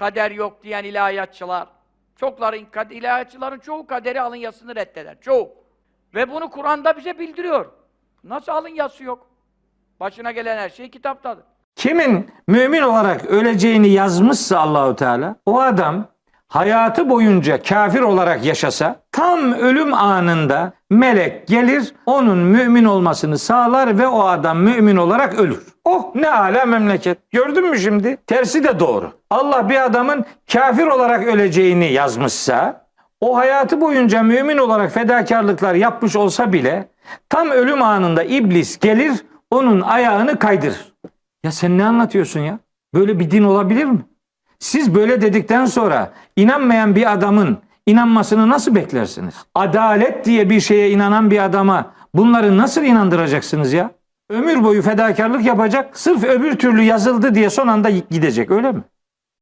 kader yok diyen ilahiyatçılar. Çokların, ilahiyatçıların çoğu kaderi alın yazısını reddeder. Çoğu. Ve bunu Kur'an'da bize bildiriyor. Nasıl alın yazısı yok? Başına gelen her şey kitaptadır. Kimin mümin olarak öleceğini yazmışsa Allahu Teala o adam hayatı boyunca kafir olarak yaşasa tam ölüm anında melek gelir onun mümin olmasını sağlar ve o adam mümin olarak ölür. Oh ne ala memleket. Gördün mü şimdi? Tersi de doğru. Allah bir adamın kafir olarak öleceğini yazmışsa o hayatı boyunca mümin olarak fedakarlıklar yapmış olsa bile tam ölüm anında iblis gelir onun ayağını kaydırır. Ya sen ne anlatıyorsun ya? Böyle bir din olabilir mi? Siz böyle dedikten sonra inanmayan bir adamın inanmasını nasıl beklersiniz? Adalet diye bir şeye inanan bir adama bunları nasıl inandıracaksınız ya? Ömür boyu fedakarlık yapacak, sırf öbür türlü yazıldı diye son anda gidecek öyle mi?